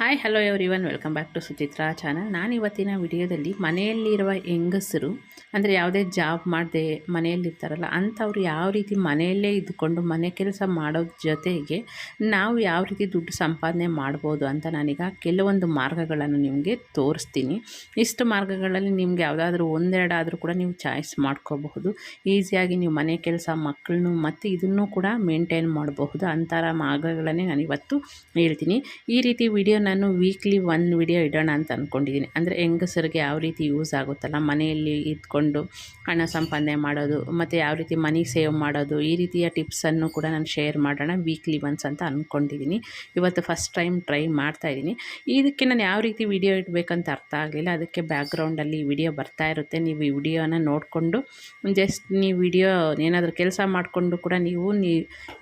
Hi hello everyone welcome back to Suchitra channel ನಾನು ಇವತ್ತಿನ ವಿಡಿಯೋದಲ್ಲಿ ಮನೆಯಲ್ಲಿರುವ ಹೆಂಗಸರು, ಅಂದರೆ ಯಾವುದೇ ಜಾಬ್ ಮಾಡದೆ ಮನೆಯಲ್ಲಿರ್ತಾರಲ್ಲ, ಅಂಥವ್ರು ಯಾವ ರೀತಿ ಮನೆಯಲ್ಲೇ ಇದ್ದುಕೊಂಡು ಮನೆ ಕೆಲಸ ಮಾಡೋ ಜೊತೆಗೆ ನಾವು ಯಾವ ರೀತಿ ದುಡ್ಡು ಸಂಪಾದನೆ ಮಾಡ್ಬೋದು ಅಂತ ನಾನೀಗ ಕೆಲವೊಂದು ಮಾರ್ಗಗಳನ್ನು ನಿಮಗೆ ತೋರಿಸ್ತೀನಿ. ಇಷ್ಟು ಮಾರ್ಗಗಳಲ್ಲಿ ನಿಮ್ಗೆ ಯಾವುದಾದ್ರೂ ಒಂದೆರಡಾದರೂ ಕೂಡ ನೀವು ಚಾಯ್ಸ್ ಮಾಡ್ಕೋಬಹುದು. ಈಸಿಯಾಗಿ ನೀವು ಮನೆ ಕೆಲಸ, ಮಕ್ಕಳನ್ನು ಮತ್ತು ಇದನ್ನು ಕೂಡ ಮೇಂಟೈನ್ ಮಾಡಬಹುದು ಅಂಥರ ಮಾರ್ಗಗಳನ್ನೇ ನಾನು ಇವತ್ತು ಹೇಳ್ತೀನಿ. ಈ ರೀತಿ ವಿಡಿಯೋ ನಾನು ವೀಕ್ಲಿ ಒನ್ ವಿಡಿಯೋ ಇಡೋಣ ಅಂತ ಅಂದ್ಕೊಂಡಿದ್ದೀನಿ ಅಂದರೆ ಹೆಂಗಸರಿಗೆ ಯಾವ ರೀತಿ ಯೂಸ್ ಆಗುತ್ತಲ್ಲ, ಮನೆಯಲ್ಲಿ ಇದ್ಕೊಂಡು ಹಣ ಸಂಪಾದನೆ ಮಾಡೋದು, ಮತ್ತು ಯಾವ ರೀತಿ ಮನಿ ಸೇವ್ ಮಾಡೋದು, ಈ ರೀತಿಯ ಟಿಪ್ಸನ್ನು ಕೂಡ ನಾನು ಶೇರ್ ಮಾಡೋಣ ವೀಕ್ಲಿ ಒನ್ಸ್ ಅಂತ ಅಂದ್ಕೊಂಡಿದ್ದೀನಿ ಇವತ್ತು ಫಸ್ಟ್ ಟೈಮ್ ಟ್ರೈ ಮಾಡ್ತಾಯಿದ್ದೀನಿ ಇದಕ್ಕೆ ನಾನು ಯಾವ ರೀತಿ ವಿಡಿಯೋ ಇಡಬೇಕಂತ ಅರ್ಥ ಆಗಲಿಲ್ಲ. ಅದಕ್ಕೆ ಬ್ಯಾಕ್ಗ್ರೌಂಡಲ್ಲಿ ವಿಡಿಯೋ ಬರ್ತಾ ಇರುತ್ತೆ. ನೀವು ಈ ವಿಡಿಯೋನ ನೋಡಿಕೊಂಡು ಜಸ್ಟ್ ನೀವು ವಿಡಿಯೋ ಏನಾದರೂ ಕೆಲಸ ಮಾಡಿಕೊಂಡು ಕೂಡ ನೀವು ನೀ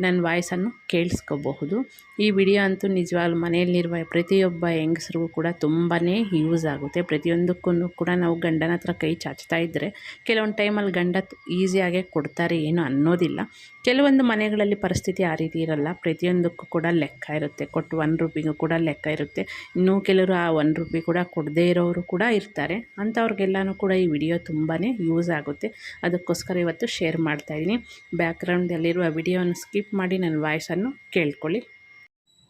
ನನ್ನ ವಾಯ್ಸನ್ನು ಕೇಳಿಸ್ಕೋಬಹುದು. ಈ ವಿಡಿಯೋ ಅಂತೂ ನಿಜವಾಗ್ಲೂ ಮನೆಯಲ್ಲಿರುವ ಪ್ರತಿಯೊಬ್ಬ ಹೆಂಗಸ್ರಿಗೂ ಕೂಡ ತುಂಬಾ ಯೂಸ್ ಆಗುತ್ತೆ. ಪ್ರತಿಯೊಂದಕ್ಕೂ ಕೂಡ ನಾವು ಗಂಡನ ಹತ್ರ ಕೈ ಚಾಚ್ತಾ ಇದ್ದರೆ ಕೆಲವೊಂದು ಟೈಮಲ್ಲಿ ಗಂಡ ಈಸಿಯಾಗೆ ಕೊಡ್ತಾರೆ ಏನು ಅನ್ನೋದಿಲ್ಲ. ಕೆಲವೊಂದು ಮನೆಗಳಲ್ಲಿ ಪರಿಸ್ಥಿತಿ ಆ ರೀತಿ ಇರಲ್ಲ. ಪ್ರತಿಯೊಂದಕ್ಕೂ ಕೂಡ ಲೆಕ್ಕ ಇರುತ್ತೆ. ಕೊಟ್ಟು ಒನ್ ರುಪಿಗೂ ಕೂಡ ಲೆಕ್ಕ ಇರುತ್ತೆ. ಇನ್ನೂ ಕೆಲವರು ಆ ಒನ್ ರುಪಿ ಕೂಡ ಕೊಡದೇ ಇರೋರು ಕೂಡ ಇರ್ತಾರೆ. ಅಂಥವ್ರಿಗೆಲ್ಲನೂ ಕೂಡ ಈ ವಿಡಿಯೋ ತುಂಬಾ ಯೂಸ್ ಆಗುತ್ತೆ. ಅದಕ್ಕೋಸ್ಕರ ಇವತ್ತು ಶೇರ್ ಮಾಡ್ತಾಯಿದ್ದೀನಿ ಬ್ಯಾಕ್ಗ್ರೌಂಡಲ್ಲಿರುವ ವಿಡಿಯೋನ ಸ್ಕಿಪ್ ಮಾಡಿ ನನ್ನ ವಾಯ್ಸನ್ನು ಕೇಳ್ಕೊಳ್ಳಿ.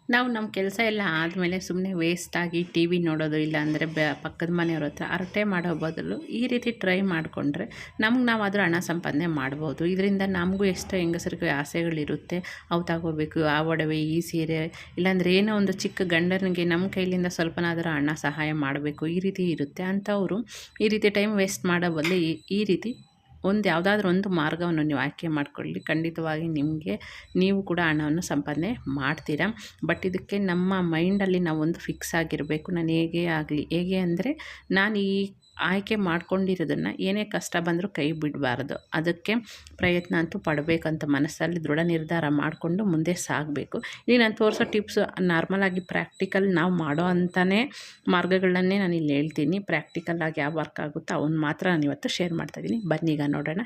ನಾವು ನಮ್ಮ ಕೆಲಸ ಎಲ್ಲ ಆದಮೇಲೆ ಸುಮ್ಮನೆ ವೇಸ್ಟಾಗಿ ಟಿ ವಿ ನೋಡೋದು ಇಲ್ಲ ಅಂದರೆ ಬ, ಪಕ್ಕದ ಮನೆಯವ್ರ ಹತ್ರ ಅರಟೆ ಮಾಡೋ ಬದಲು ಈ ರೀತಿ ಟ್ರೈ ಮಾಡಿಕೊಂಡ್ರೆ ನಮ್ಗೆ ನಾವು ಆದರೂ ಹಣ ಸಂಪಾದನೆ ಮಾಡ್ಬೋದು. ಇದರಿಂದ ನಮಗೂ ಎಷ್ಟೋ ಹೆಂಗಸರಿಗೆ ಆಸೆಗಳಿರುತ್ತೆ. ಅವು ತಗೋಬೇಕು, ಆ ಒಡವೆ, ಈ ಸೀರೆ, ಇಲ್ಲಾಂದರೆ ಏನೋ ಒಂದು ಚಿಕ್ಕ ಗಂಡನಿಗೆ ನಮ್ಮ ಕೈಲಿಂದ ಸ್ವಲ್ಪನಾದರೂ ಹಣ ಸಹಾಯ ಮಾಡಬೇಕು. ಈ ರೀತಿ ಇರುತ್ತೆ. ಅಂಥವರು ಈ ರೀತಿ ಟೈಮ್ ವೇಸ್ಟ್ ಮಾಡೋ ಬದಲು ಈ ರೀತಿ ಒಂದು ಯಾವುದಾದ್ರೂ ಒಂದು ಮಾರ್ಗವನ್ನು ನೀವು ಆಯ್ಕೆ ಮಾಡಿಕೊಳ್ಳಿ. ಖಂಡಿತವಾಗಿ ನಿಮಗೆ ನೀವು ಕೂಡ ಹಣವನ್ನು ಸಂಪಾದನೆ ಮಾಡ್ತೀರಾ. ಬಟ್ ಇದಕ್ಕೆ ನಮ್ಮ ಮೈಂಡಲ್ಲಿ ನಾವೊಂದು ಫಿಕ್ಸ್ ಆಗಿರಬೇಕು. ನಾನು ಹೇಗೆ ಆಗಲಿ, ಹೇಗೆ ಅಂದರೆ ನಾನು ಈ ಆಯ್ಕೆ ಮಾಡ್ಕೊಂಡಿರೋದನ್ನು ಏನೇ ಕಷ್ಟ ಬಂದರೂ ಕೈ ಬಿಡಬಾರ್ದು. ಅದಕ್ಕೆ ಪ್ರಯತ್ನ ಅಂತೂ ಪಡಬೇಕಂತ ಮನಸ್ಸಲ್ಲಿ ದೃಢ ನಿರ್ಧಾರ ಮಾಡಿಕೊಂಡು ಮುಂದೆ ಸಾಗಬೇಕು. ಇಲ್ಲಿ ನಾನು ತೋರಿಸೋ ಟಿಪ್ಸ್ ನಾರ್ಮಲಾಗಿ ಪ್ರಾಕ್ಟಿಕಲ್ ನಾವು ಮಾಡೋ ಅಂಥನೇ ಮಾರ್ಗಗಳನ್ನೇ ನಾನು ಇಲ್ಲಿ ಹೇಳ್ತೀನಿ. ಪ್ರಾಕ್ಟಿಕಲಾಗಿ ಯಾವ ವರ್ಕ್ ಆಗುತ್ತೋ ಅವನ್ನ ಮಾತ್ರ ನಾನು ಇವತ್ತು ಶೇರ್ ಮಾಡ್ತಾಯಿದ್ದೀನಿ ಬನ್ನಿ ಈಗ ನೋಡೋಣ.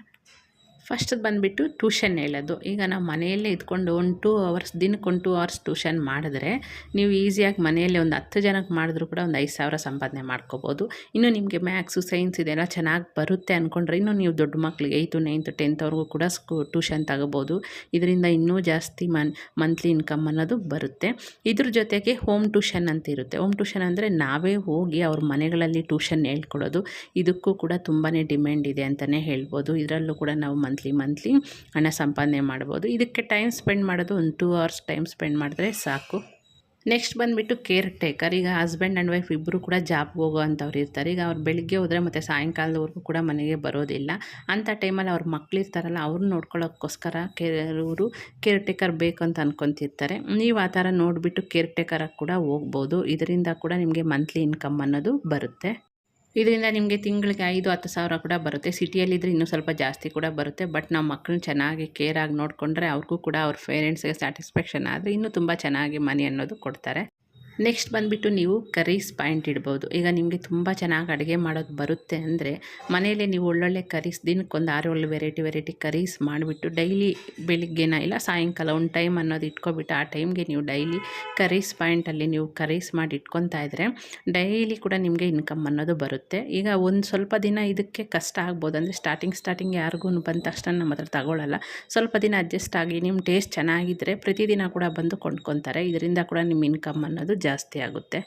ಫಸ್ಟ್ ಬಂದುಬಿಟ್ಟು ಟ್ಯೂಷನ್ ಹೇಳೋದು. ಈಗ ನಾವು ಮನೆಯಲ್ಲೇ ಇದ್ಕೊಂಡು ಒಂದು ಟೂ ಅವರ್ಸ್, ದಿನಕ್ಕೆ ಒಂದು ಟೂ ಅವರ್ಸ್ ಟ್ಯೂಷನ್ ಮಾಡಿದ್ರೆ ನೀವು ಈಸಿಯಾಗಿ ಮನೆಯಲ್ಲೇ ಒಂದು ಹತ್ತು ಜನಕ್ಕೆ ಮಾಡಿದ್ರು ಕೂಡ ಒಂದು ಐದು ಸಾವಿರ ಸಂಪಾದನೆ ಮಾಡ್ಕೋಬೋದು. ಇನ್ನು ನಿಮಗೆ ಮ್ಯಾಥ್ಸು ಸೈನ್ಸ್ ಇದೆಲ್ಲ ಚೆನ್ನಾಗಿ ಬರುತ್ತೆ ಅಂದ್ಕೊಂಡ್ರೆ ಇನ್ನೂ ನೀವು ದೊಡ್ಡ ಮಕ್ಳಿಗೆ ಏಯ್ತು, ನೈನ್ತು, ಟೆಂತ್ವರೆಗೂ ಕೂಡ ಸ್ಕೂ ಟ್ಯೂಷನ್ ತಗೋಬೋದು. ಇದರಿಂದ ಇನ್ನೂ ಜಾಸ್ತಿ ಮನ್, ಮಂತ್ಲಿ ಇನ್ಕಮ್ ಅನ್ನೋದು ಬರುತ್ತೆ. ಇದ್ರ ಜೊತೆಗೆ ಹೋಮ್ ಟ್ಯೂಷನ್ ಅಂತ ಇರುತ್ತೆ. ಹೋಮ್ ಟ್ಯೂಷನ್ ಅಂದರೆ ನಾವೇ ಹೋಗಿ ಅವ್ರ ಮನೆಗಳಲ್ಲಿ ಟ್ಯೂಷನ್ ಹೇಳ್ಕೊಡೋದು ಇದಕ್ಕೂ ಕೂಡ ತುಂಬಾ ಡಿಮ್ಯಾಂಡ್ ಇದೆ ಅಂತಲೇ ಹೇಳ್ಬೋದು. ಇದರಲ್ಲೂ ಕೂಡ ನಾವು ಮಂತ್ಲಿ ಮಂತ್ಲಿ ಹಣ ಸಂಪಾದನೆ ಮಾಡ್ಬೋದು. ಇದಕ್ಕೆ ಟೈಮ್ ಸ್ಪೆಂಡ್ ಮಾಡೋದು ಒಂದು ಟೂ ಅವರ್ಸ್ ಟೈಮ್ ಸ್ಪೆಂಡ್ ಮಾಡಿದ್ರೆ ಸಾಕು. ನೆಕ್ಸ್ಟ್ ಬಂದುಬಿಟ್ಟು ಕೇರ್ ಟೇಕರ್ ಈಗ ಹಸ್ಬೆಂಡ್ ಆ್ಯಂಡ್ ವೈಫ್ ಇಬ್ಬರು ಕೂಡ ಜಾಬ್ಗೆ ಹೋಗೋ ಅಂಥವ್ರು ಇರ್ತಾರೆ. ಈಗ ಅವ್ರು ಬೆಳಿಗ್ಗೆ ಹೋದರೆ ಮತ್ತು ಸಾಯಂಕಾಲದವರೆಗೂ ಕೂಡ ಮನೆಗೆ ಬರೋದಿಲ್ಲ. ಅಂಥ ಟೈಮಲ್ಲಿ ಅವ್ರ ಮಕ್ಳು ಇರ್ತಾರಲ್ಲ ಅವ್ರನ್ನ ನೋಡ್ಕೊಳ್ಳೋಕ್ಕೋಸ್ಕರ ಕೆಲವರು ಕೇರ್ ಟೇಕರ್ ಬೇಕು ಅಂತ ಅಂದ್ಕೊತಿರ್ತಾರೆ ನೀವು ಆ ಥರ ನೋಡಿಬಿಟ್ಟು ಕೇರ್ ಟೇಕರಾಗಿ ಕೂಡ ಹೋಗ್ಬೋದು. ಇದರಿಂದ ಕೂಡ ನಿಮಗೆ ಮಂತ್ಲಿ ಇನ್ಕಮ್ ಅನ್ನೋದು ಬರುತ್ತೆ. ಇದರಿಂದ ನಿಮಗೆ ತಿಂಗಳಿಗೆ ಐದು, ಹತ್ತು ಸಾವಿರ ಕೂಡ ಬರುತ್ತೆ. ಸಿಟಿಯಲ್ಲಿದ್ದರೆ ಇನ್ನೂ ಸ್ವಲ್ಪ ಜಾಸ್ತಿ ಕೂಡ ಬರುತ್ತೆ. ಬಟ್ ನಾವು ಮಕ್ಕಳನ್ನ ಚೆನ್ನಾಗಿ ಕೇರಾಗಿ ನೋಡಿಕೊಂಡ್ರೆ ಅವ್ರಿಗೂ ಕೂಡ ಅವ್ರ ಪೇರೆಂಟ್ಸ್ಗೆ ಸ್ಯಾಟಿಸ್ಫ್ಯಾಕ್ಷನ್ ಆದರೆ ಇನ್ನೂ ತುಂಬ ಚೆನ್ನಾಗಿ ಮನಿ ಅನ್ನೋದು ಕೊಡ್ತಾರೆ. ನೆಕ್ಸ್ಟ್ ಬಂದುಬಿಟ್ಟು ನೀವು ಕರೀಸ್ ಪಾಯಿಂಟ್ ಇಡ್ಬೋದು. ಈಗ ನಿಮಗೆ ತುಂಬ ಚೆನ್ನಾಗಿ ಅಡುಗೆ ಮಾಡೋದು ಬರುತ್ತೆ ಅಂದರೆ ಮನೆಯಲ್ಲೇ ನೀವು ಒಳ್ಳೊಳ್ಳೆ ಕರೀಸ್ ದಿನಕ್ಕೊಂದು ಆರು ಒಳ್ಳೆ ವೆರೈಟಿ ವೆರೈಟಿ ಕರೀಸ್ ಮಾಡಿಬಿಟ್ಟು ಡೈಲಿ ಬೆಳಿಗ್ಗೆನ ಇಲ್ಲ ಸಾಯಂಕಾಲ ಒಂದು ಟೈಮ್ ಅನ್ನೋದು ಇಟ್ಕೊಬಿಟ್ಟು ಆ ಟೈಮ್ಗೆ ನೀವು ಡೈಲಿ ಕರೀಸ್ ಪಾಯಿಂಟಲ್ಲಿ ನೀವು ಕರೀಸ್ ಮಾಡಿ ಇಟ್ಕೊತಾ ಇದ್ದರೆ ಡೈಲಿ ಕೂಡ ನಿಮಗೆ ಇನ್ಕಮ್ ಅನ್ನೋದು ಬರುತ್ತೆ. ಈಗ ಒಂದು ಸ್ವಲ್ಪ ದಿನ ಇದಕ್ಕೆ ಕಷ್ಟ ಆಗ್ಬೋದು ಅಂದರೆ ಸ್ಟಾರ್ಟಿಂಗ್ ಸ್ಟಾರ್ಟಿಂಗ್ ಯಾರಿಗೂ ಬಂದ ತಕ್ಷಣ ನಮ್ಮ ಹತ್ರ ತಗೊಳ್ಳಲ್ಲ ಸ್ವಲ್ಪ ದಿನ ಅಡ್ಜಸ್ಟ್ ಆಗಿ ನಿಮ್ಮ ಟೇಸ್ಟ್ ಚೆನ್ನಾಗಿದ್ದರೆ ಪ್ರತಿದಿನ ಕೂಡ ಬಂದು ಕೊಂಡ್ಕೊತಾರೆ ಇದರಿಂದ ಕೂಡ ನಿಮ್ಮ ಇನ್ಕಮ್ ಅನ್ನೋದು ಜಾಸ್ತಿ ಆಗುತ್ತೆ.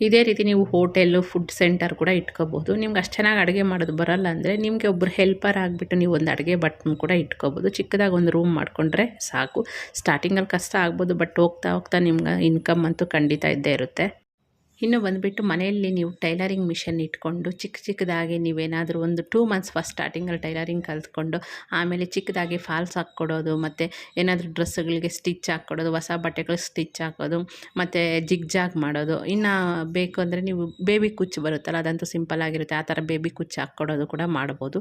ಇದೇ ರೀತಿ ನೀವು ಹೋಟೆಲ್ಲು ಫುಡ್ ಸೆಂಟರ್ ಕೂಡ ಇಟ್ಕೋಬೋದು ನಿಮ್ಗೆ ಅಷ್ಟು ಚೆನ್ನಾಗಿ ಅಡುಗೆ ಮಾಡೋದು ಬರಲ್ಲ ಅಂದರೆ ನಿಮಗೆ ಒಬ್ಬರು ಹೆಲ್ಪರ್ ಆಗಿಬಿಟ್ಟು ನೀವು ಒಂದು ಅಡುಗೆ ಬಟ್ನ್ ಕೂಡ ಇಟ್ಕೋಬೋದು ಚಿಕ್ಕದಾಗಿ ಒಂದು ರೂಮ್ ಮಾಡಿಕೊಂಡ್ರೆ ಸಾಕು. ಸ್ಟಾರ್ಟಿಂಗಲ್ಲಿ ಕಷ್ಟ ಆಗ್ಬೋದು ಬಟ್ ಹೋಗ್ತಾ ಹೋಗ್ತಾ ನಿಮ್ಗೆ ಇನ್ಕಮ್ ಅಂತೂ ಖಂಡಿತ ಇದ್ದೇ ಇರುತ್ತೆ. ಇನ್ನು ಬಂದುಬಿಟ್ಟು ಮನೆಯಲ್ಲಿ ನೀವು ಟೈಲರಿಂಗ್ ಮಿಷನ್ ಇಟ್ಕೊಂಡು ಚಿಕ್ಕ ಚಿಕ್ಕದಾಗಿ ನೀವೇನಾದರೂ ಒಂದು ಟೂ ಮಂತ್ಸ್ ಫಸ್ಟ್ ಸ್ಟಾರ್ಟಿಂಗಲ್ಲಿ ಟೈಲರಿಂಗ್ ಕಲ್ತ್ಕೊಂಡು ಆಮೇಲೆ ಚಿಕ್ಕದಾಗಿ ಫಾಲ್ಸ್ ಹಾಕ್ಕೊಡೋದು, ಮತ್ತು ಏನಾದರೂ ಡ್ರೆಸ್ಸುಗಳಿಗೆ ಸ್ಟಿಚ್ ಹಾಕ್ಕೊಡೋದು, ಹೊಸ ಬಟ್ಟೆಗಳು ಸ್ಟಿಚ್ ಹಾಕೋದು, ಮತ್ತು ಜಿಗ್ ಜಾಗ್ ಮಾಡೋದು. ಇನ್ನು ಬೇಕು ಅಂದರೆ ನೀವು ಬೇಬಿ ಕುಚ್ಚು ಬರುತ್ತಲ್ಲ, ಅದಂತೂ ಸಿಂಪಲ್ ಆಗಿರುತ್ತೆ. ಆ ಥರ ಬೇಬಿ ಕುಚ್ಚು ಹಾಕ್ಕೊಡೋದು ಕೂಡ ಮಾಡ್ಬೋದು.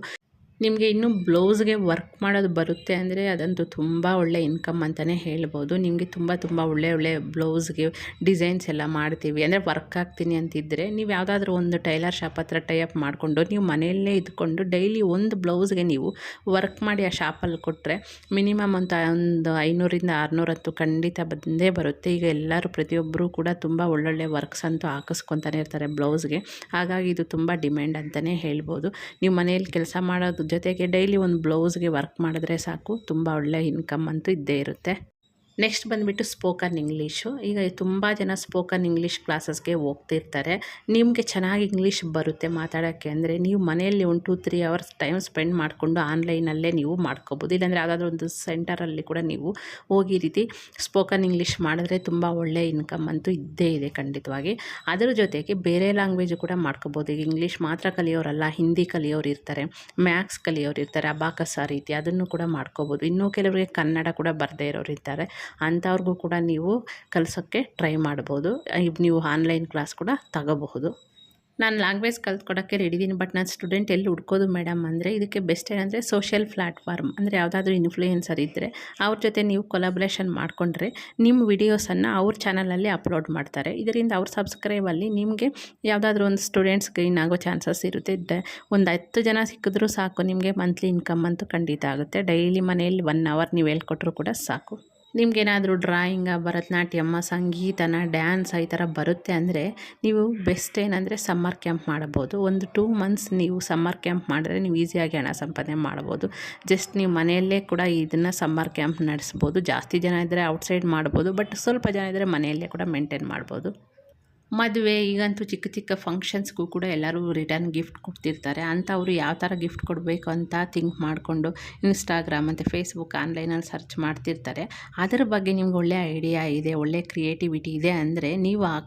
ನಿಮಗೆ ಇನ್ನೂ ಬ್ಲೌಸ್ಗೆ ವರ್ಕ್ ಮಾಡೋದು ಬರುತ್ತೆ ಅಂದರೆ ಅದಂತೂ ತುಂಬ ಒಳ್ಳೆ ಇನ್ಕಮ್ ಅಂತಲೇ ಹೇಳ್ಬೋದು. ನಿಮಗೆ ತುಂಬ ತುಂಬ ಒಳ್ಳೆ ಒಳ್ಳೆ ಬ್ಲೌಸ್ಗೆ ಡಿಸೈನ್ಸ್ ಎಲ್ಲ ಮಾಡ್ತೀವಿ. ಅಂದರೆ ವರ್ಕ್ ಆಗ್ತೀನಿ ಅಂತಿದ್ದರೆ ನೀವು ಯಾವುದಾದ್ರೂ ಒಂದು ಟೈಲರ್ ಶಾಪ್ ಹತ್ರ ಟೈಅಪ್ ಮಾಡಿಕೊಂಡು ನೀವು ಮನೆಯಲ್ಲೇ ಇದ್ಕೊಂಡು ಡೈಲಿ ಒಂದು ಬ್ಲೌಸ್ಗೆ ನೀವು ವರ್ಕ್ ಮಾಡಿ ಆ ಶಾಪಲ್ಲಿ ಕೊಟ್ಟರೆ ಮಿನಿಮಮ್ ಅಂತ ಒಂದು ಐನೂರಿಂದ ಆರುನೂರತ್ತು ಖಂಡಿತ ಬಂದೇ ಬರುತ್ತೆ. ಈಗ ಎಲ್ಲರೂ ಪ್ರತಿಯೊಬ್ಬರೂ ಕೂಡ ತುಂಬ ಒಳ್ಳೊಳ್ಳೆ ವರ್ಕ್ಸ್ ಅಂತೂ ಹಾಕಿಸ್ಕೊತಾನೆ ಇರ್ತಾರೆ ಬ್ಲೌಸ್ಗೆ. ಹಾಗಾಗಿ ಇದು ತುಂಬ ಡಿಮ್ಯಾಂಡ್ ಅಂತಲೇ ಹೇಳ್ಬೋದು. ನೀವು ಮನೆಯಲ್ಲಿ ಕೆಲಸ ಮಾಡೋದು ಜೊತೆಗೆ ಡೈಲಿ ಒಂದು ಬ್ಲೌಸ್ಗೆ ವರ್ಕ್ ಮಾಡಿದ್ರೆ ಸಾಕು. ತುಂಬ ಒಳ್ಳೆ ಇನ್ಕಮ್ ಅಂತೂ ಇದ್ದೇ ಇರುತ್ತೆ. ನೆಕ್ಸ್ಟ್ ಬಂದುಬಿಟ್ಟು ಸ್ಪೋಕನ್ ಇಂಗ್ಲೀಷು ಈಗ ತುಂಬ ಜನ ಸ್ಪೋಕನ್ ಇಂಗ್ಲೀಷ್ ಕ್ಲಾಸಸ್ಗೆ ಹೋಗ್ತಿರ್ತಾರೆ. ನಿಮಗೆ ಚೆನ್ನಾಗಿ ಇಂಗ್ಲೀಷ್ ಬರುತ್ತೆ ಮಾತಾಡೋಕ್ಕೆ ಅಂದರೆ ನೀವು ಮನೆಯಲ್ಲಿ ಒಂದು two three hours time spend ಮಾಡಿಕೊಂಡು ಆನ್ಲೈನಲ್ಲೇ ನೀವು ಮಾಡ್ಕೋಬೋದು. ಇಲ್ಲಾಂದರೆ ಯಾವುದಾದ್ರೂ ಒಂದು ಸೆಂಟರಲ್ಲಿ ಕೂಡ ನೀವು ಹೋಗಿ ರೀತಿ ಸ್ಪೋಕನ್ ಇಂಗ್ಲೀಷ್ ಮಾಡಿದ್ರೆ ತುಂಬ ಒಳ್ಳೆ ಇನ್ಕಮ್ ಅಂತೂ ಇದ್ದೇ ಇದೆ ಖಂಡಿತವಾಗಿ. ಅದರ ಜೊತೆಗೆ ಬೇರೆ ಲ್ಯಾಂಗ್ವೇಜು ಕೂಡ ಮಾಡ್ಕೋಬೋದು. ಈಗ ಇಂಗ್ಲೀಷ್ ಮಾತ್ರ ಕಲಿಯೋರಲ್ಲ ಹಿಂದಿ ಕಲಿಯೋರು ಇರ್ತಾರೆ ಮ್ಯಾಥ್ಸ್ ಕಲಿಯೋರು ಇರ್ತಾರೆ ಅಬಾಕಸ್ ರೀತಿ ಅದನ್ನು ಕೂಡ ಮಾಡ್ಕೋಬೋದು. ಇನ್ನೂ ಕೆಲವರಿಗೆ ಕನ್ನಡ ಕೂಡ ಬರದೇ ಇರೋರು ಇರ್ತಾರೆ. ಅಂಥವ್ರಿಗೂ ಕೂಡ ನೀವು ಕಲಿಸೋಕ್ಕೆ ಟ್ರೈ ಮಾಡ್ಬೋದು. ನೀವು ಆನ್ಲೈನ್ ಕ್ಲಾಸ್ ಕೂಡ ತಗೋಬಹುದು. ನಾನು ಲ್ಯಾಂಗ್ವೇಜ್ ಕಲ್ತ್ಕೊಡೋಕ್ಕೆ ರೆಡಿ ಇದ್ದೀನಿ ಬಟ್ ನಾನು ಸ್ಟೂಡೆಂಟ್ ಎಲ್ಲಿ ಹುಡ್ಕೋದು ಮೇಡಮ್ ಅಂದರೆ ಇದಕ್ಕೆ ಬೆಸ್ಟ್ ಏನಂದರೆ ಸೋಷಿಯಲ್ ಪ್ಲ್ಯಾಟ್ಫಾರ್ಮ್ ಅಂದರೆ ಯಾವುದಾದ್ರೂ ಇನ್ಫ್ಲೂಯೆನ್ಸರ್ ಇದ್ದರೆ ಅವ್ರ ಜೊತೆ ನೀವು ಕೊಲಾಬ್ರೇಷನ್ ಮಾಡಿಕೊಂಡ್ರೆ ನಿಮ್ಮ ವಿಡಿಯೋಸನ್ನು ಅವ್ರ ಚಾನಲಲ್ಲಿ ಅಪ್ಲೋಡ್ ಮಾಡ್ತಾರೆ. ಇದರಿಂದ ಅವ್ರ ಸಬ್ಸ್ಕ್ರೈಬಲ್ಲಿ ನಿಮಗೆ ಯಾವುದಾದ್ರೂ ಒಂದು ಸ್ಟೂಡೆಂಟ್ಸ್ ಗೈನ್ ಆಗೋ ಚಾನ್ಸಸ್ ಇರುತ್ತೆ. ಒಂದು ಹತ್ತು ಜನ ಸಿಕ್ಕಿದ್ರೂ ಸಾಕು, ನಿಮಗೆ ಮಂತ್ಲಿ ಇನ್ಕಮ್ ಅಂತೂ ಖಂಡಿತ ಆಗುತ್ತೆ. ಡೈಲಿ ಮನೆಯಲ್ಲಿ ಒನ್ ಅವರ್ ನೀವು ಹೇಳ್ಕೊಟ್ರು ಕೂಡ ಸಾಕು. ನಿಮಗೇನಾದರೂ ಡ್ರಾಯಿಂಗ, ಭರತನಾಟ್ಯಮ್ಮ, ಸಂಗೀತನ, ಡ್ಯಾನ್ಸ್ ಈ ಥರ ಬರುತ್ತೆ ಅಂದರೆ ನೀವು ಬೆಸ್ಟ್ ಏನಂದರೆ ಸಮ್ಮರ್ ಕ್ಯಾಂಪ್ ಮಾಡ್ಬೋದು. ಒಂದು ಟೂ ಮಂತ್ಸ್ ನೀವು ಸಮ್ಮರ್ ಕ್ಯಾಂಪ್ ಮಾಡಿದ್ರೆ ನೀವು ಈಸಿಯಾಗಿ ಹಣ ಸಂಪಾದನೆ ಮಾಡ್ಬೋದು. ಜಸ್ಟ್ ನೀವು ಮನೆಯಲ್ಲೇ ಕೂಡ ಇದನ್ನು ಸಮ್ಮರ್ ಕ್ಯಾಂಪ್ ನಡೆಸ್ಬೋದು. ಜಾಸ್ತಿ ಜನ ಇದ್ದರೆ ಔಟ್ಸೈಡ್ ಮಾಡ್ಬೋದು. ಬಟ್ ಸ್ವಲ್ಪ ಜನ ಇದ್ದರೆ ಮನೆಯಲ್ಲೇ ಕೂಡ ಮೇಂಟೈನ್ ಮಾಡ್ಬೋದು. ಮದುವೆ, ಈಗಂತೂ ಚಿಕ್ಕ ಚಿಕ್ಕ ಫಂಕ್ಷನ್ಸ್ಗೂ ಕೂಡ ಎಲ್ಲರೂ ರಿಟರ್ನ್ ಗಿಫ್ಟ್ ಕೊಡ್ತಿರ್ತಾರೆ. ಅಂಥವ್ರು ಯಾವ ಥರ ಗಿಫ್ಟ್ ಕೊಡಬೇಕು ಅಂತ ಥಿಂಕ್ ಮಾಡಿಕೊಂಡು ಇನ್ಸ್ಟಾಗ್ರಾಮ್ ಮತ್ತು ಫೇಸ್ಬುಕ್ ಆನ್ಲೈನಲ್ಲಿ ಸರ್ಚ್ ಮಾಡ್ತಿರ್ತಾರೆ. ಅದರ ಬಗ್ಗೆ ನಿಮ್ಗೆ ಒಳ್ಳೆ ಐಡಿಯಾ ಇದೆ, ಒಳ್ಳೆ ಕ್ರಿಯೇಟಿವಿಟಿ ಇದೆ ಅಂದರೆ ನೀವು ಆ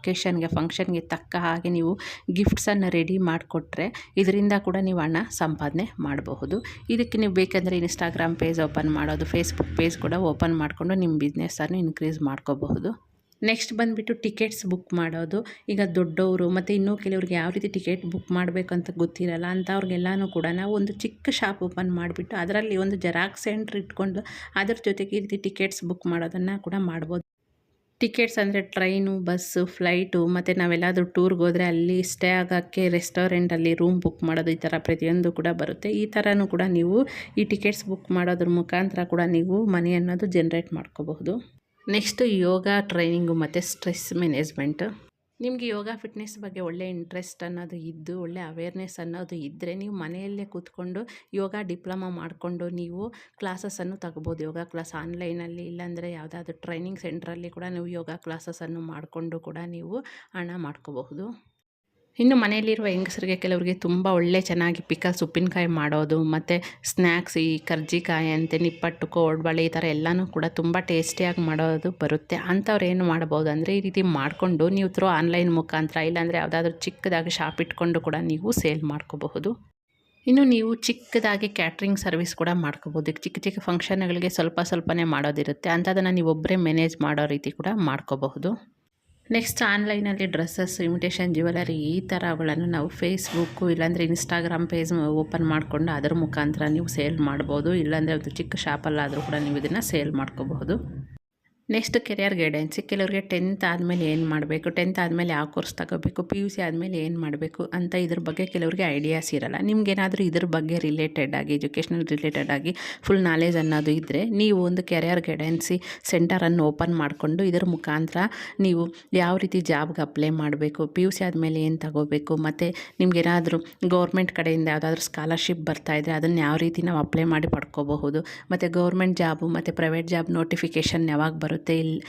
ಫಂಕ್ಷನ್ಗೆ ತಕ್ಕ ಹಾಗೆ ನೀವು ಗಿಫ್ಟ್ಸನ್ನು ರೆಡಿ ಮಾಡಿಕೊಟ್ರೆ ಇದರಿಂದ ಕೂಡ ನೀವು ಹಣ ಸಂಪಾದನೆ ಮಾಡಬಹುದು. ಇದಕ್ಕೆ ನೀವು ಬೇಕೆಂದರೆ ಇನ್ಸ್ಟಾಗ್ರಾಮ್ ಪೇಜ್ ಓಪನ್ ಮಾಡೋದು ಫೇಸ್ಬುಕ್ ಪೇಜ್ ಕೂಡ ಓಪನ್ ಮಾಡಿಕೊಂಡು ನಿಮ್ಮ ಬಿಸ್ನೆಸ್ಸನ್ನು ಇನ್ಕ್ರೀಸ್ ಮಾಡ್ಕೋಬಹುದು. ನೆಕ್ಸ್ಟ್ ಬಂದುಬಿಟ್ಟು ಟಿಕೆಟ್ಸ್ ಬುಕ್ ಮಾಡೋದು. ಈಗ ದೊಡ್ಡವರು ಮತ್ತು ಇನ್ನೂ ಕೆಲವ್ರಿಗೆ ಯಾವ ರೀತಿ ಟಿಕೆಟ್ ಬುಕ್ ಮಾಡಬೇಕಂತ ಗೊತ್ತಿರಲ್ಲ ಅಂಥವ್ರಿಗೆಲ್ಲನೂ ಕೂಡ ನಾವು ಒಂದು ಚಿಕ್ಕ ಶಾಪ್ ಓಪನ್ ಮಾಡಿಬಿಟ್ಟು ಅದರಲ್ಲಿ ಒಂದು ಜೆರಾಕ್ಸ್ ಸೆಂಟ್ರ್ ಇಟ್ಕೊಂಡು ಅದ್ರ ಜೊತೆಗೆ ಈ ರೀತಿ ಟಿಕೆಟ್ಸ್ ಬುಕ್ ಮಾಡೋದನ್ನು ಕೂಡ ಮಾಡ್ಬೋದು. ಟಿಕೆಟ್ಸ್ ಅಂದರೆ ಟ್ರೈನು ಬಸ್ಸು ಫ್ಲೈಟು ಮತ್ತು ನಾವೆಲ್ಲಾದರೂ ಟೂರ್ಗೆ ಹೋದರೆ ಅಲ್ಲಿ ಸ್ಟೇ ಆಗೋಕ್ಕೆ ರೆಸ್ಟೋರೆಂಟಲ್ಲಿ ರೂಮ್ ಬುಕ್ ಮಾಡೋದು ಈ ಥರ ಪ್ರತಿಯೊಂದು ಕೂಡ ಬರುತ್ತೆ. ಈ ಥರನೂ ಕೂಡ ನೀವು ಈ ಟಿಕೆಟ್ಸ್ ಬುಕ್ ಮಾಡೋದ್ರ ಮುಖಾಂತರ ಕೂಡ ನೀವು ಮನಿ ಅನ್ನೋದು ಜನ್ರೇಟ್ ಮಾಡ್ಕೋಬಹುದು. ನೆಕ್ಸ್ಟು ಯೋಗ ಟ್ರೈನಿಂಗು ಮತ್ತು ಸ್ಟ್ರೆಸ್ ಮ್ಯಾನೇಜ್ಮೆಂಟು. ನಿಮಗೆ ಯೋಗ, ಫಿಟ್ನೆಸ್ ಬಗ್ಗೆ ಒಳ್ಳೆ ಇಂಟ್ರೆಸ್ಟ್ ಅನ್ನೋದು ಇದ್ದು, ಒಳ್ಳೆ ಅವೇರ್ನೆಸ್ ಅನ್ನೋದು ಇದ್ದರೆ ನೀವು ಮನೆಯಲ್ಲೇ ಕೂತ್ಕೊಂಡು ಯೋಗ ಡಿಪ್ಲೊಮಾ ಮಾಡಿಕೊಂಡು ನೀವು ಕ್ಲಾಸಸನ್ನು ತಗೋಬೋದು. ಯೋಗ ಕ್ಲಾಸ್ ಆನ್ಲೈನಲ್ಲಿ ಇಲ್ಲಾಂದರೆ ಯಾವುದಾದ್ರು ಟ್ರೈನಿಂಗ್ ಸೆಂಟ್ರಲ್ಲಿ ಕೂಡ ನೀವು ಯೋಗ ಕ್ಲಾಸಸನ್ನು ಮಾಡಿಕೊಂಡು ಕೂಡ ನೀವು ಹಣ ಮಾಡ್ಕೋಬಹುದು. ಇನ್ನು ಮನೆಯಲ್ಲಿರುವ ಹೆಂಗಸರಿಗೆ ಕೆಲವರಿಗೆ ತುಂಬ ಒಳ್ಳೆ ಚೆನ್ನಾಗಿ ಪಿಕಲ್ಸ್ ಉಪ್ಪಿನಕಾಯಿ ಮಾಡೋದು, ಮತ್ತು ಸ್ನ್ಯಾಕ್ಸ್ ಈ ಕರ್ಜಿಕಾಯಿ ಅಂತೆ ನಿಪ್ಪಟ್ಟು ಕೋಡ್ಬಳೆ ಈ ಥರ ಎಲ್ಲನೂ ಕೂಡ ತುಂಬ ಟೇಸ್ಟಿಯಾಗಿ ಮಾಡೋದು ಬರುತ್ತೆ. ಅಂಥವ್ರು ಏನು ಮಾಡ್ಬೋದು ಅಂದರೆ ಈ ರೀತಿ ಮಾಡಿಕೊಂಡು ನೀವು ಥ್ರೂ ಆನ್ಲೈನ್ ಮುಖಾಂತರ ಇಲ್ಲಾಂದರೆ ಯಾವುದಾದ್ರೂ ಚಿಕ್ಕದಾಗಿ ಶಾಪ್ ಇಟ್ಕೊಂಡು ಕೂಡ ನೀವು ಸೇಲ್ ಮಾಡ್ಕೋಬಹುದು. ಇನ್ನು ನೀವು ಚಿಕ್ಕದಾಗಿ ಕ್ಯಾಟ್ರಿಂಗ್ ಸರ್ವಿಸ್ ಕೂಡ ಮಾಡ್ಕೋಬೋದು ಚಿಕ್ಕ ಚಿಕ್ಕ ಫಂಕ್ಷನ್ಗಳಿಗೆ ಸ್ವಲ್ಪ ಸ್ವಲ್ಪನೇ ಮಾಡೋದಿರುತ್ತೆ. ಅಂಥದನ್ನು ನೀವು ಒಬ್ಬರೇ ಮ್ಯಾನೇಜ್ ಮಾಡೋ ರೀತಿ ಕೂಡ ಮಾಡ್ಕೋಬಹುದು. ನೆಕ್ಸ್ಟ್ ಆನ್ಲೈನಲ್ಲಿ ಡ್ರೆಸ್ಸಸ್ ಇಮಿಟೇಷನ್ ಜ್ಯುವೆಲರಿ ಈ ಥರಗಳನ್ನು ನಾವು ಫೇಸ್ಬುಕ್ಕು ಇಲ್ಲಾಂದರೆ ಇನ್ಸ್ಟಾಗ್ರಾಮ್ ಪೇಜ್ ಓಪನ್ ಮಾಡಿಕೊಂಡು ಅದರ ಮುಖಾಂತರ ನೀವು ಸೇಲ್ ಮಾಡ್ಬೋದು. ಇಲ್ಲಾಂದರೆ ಒಂದು ಚಿಕ್ಕ ಶಾಪಲ್ಲಾದರೂ ಕೂಡ ನೀವು ಇದನ್ನು ಸೇಲ್ ಮಾಡ್ಕೋಬಹುದು. Next career guidance. ಕೆಲವರಿಗೆ ಟೆಂತ್ ಆದಮೇಲೆ ಏನು ಮಾಡಬೇಕು, ಟೆಂತ್ ಆದಮೇಲೆ ಯಾವ ಕೋರ್ಸ್ ತಗೋಬೇಕು, ಪಿ ಯು ಸಿ ಆದಮೇಲೆ ಏನು ಮಾಡಬೇಕು ಅಂತ ಇದ್ರ ಬಗ್ಗೆ ಕೆಲವರಿಗೆ ಐಡಿಯಾಸ್ ಇರಲ್ಲ. ನಿಮ್ಗೇನಾದರೂ ಇದ್ರ ಬಗ್ಗೆ ರಿಲೇಟೆಡ್ ಆಗಿ ಎಜುಕೇಷನಲ್ ರಿಲೇಟೆಡ್ ಆಗಿ ಫುಲ್ ನಾಲೆಜ್ ಅನ್ನೋದು ಇದ್ದರೆ ನೀವು ಒಂದು ಕೆರಿಯರ್ ಗೈಡೆನ್ಸಿ ಸೆಂಟರನ್ನು ಓಪನ್ ಮಾಡಿಕೊಂಡು ಇದರ ಮುಖಾಂತರ ನೀವು ಯಾವ ರೀತಿ ಜಾಬ್ಗೆ ಅಪ್ಲೈ ಮಾಡಬೇಕು, ಪಿ ಯು ಸಿ ಆದಮೇಲೆ ಏನು ತಗೋಬೇಕು, ಮತ್ತು ನಿಮ್ಗೇನಾದರೂ ಗೌರ್ಮೆಂಟ್ ಕಡೆಯಿಂದ ಯಾವುದಾದ್ರೂ ಸ್ಕಾಲರ್ಶಿಪ್ ಬರ್ತಾ ಇದ್ದರೆ ಅದನ್ನು ಯಾವ ರೀತಿ ನಾವು ಅಪ್ಲೈ ಮಾಡಿ ಪಡ್ಕೋಬಹುದು, ಮತ್ತು ಗೌರ್ಮೆಂಟ್ ಜಾಬು ಮತ್ತು ಪ್ರೈವೇಟ್ ಜಾಬ್ ನೋಟಿಫಿಕೇಷನ್ ಯಾವಾಗ ಬರುತ್ತೆ ಬರುತ್ತೆ ಇಲ್ಲಿ.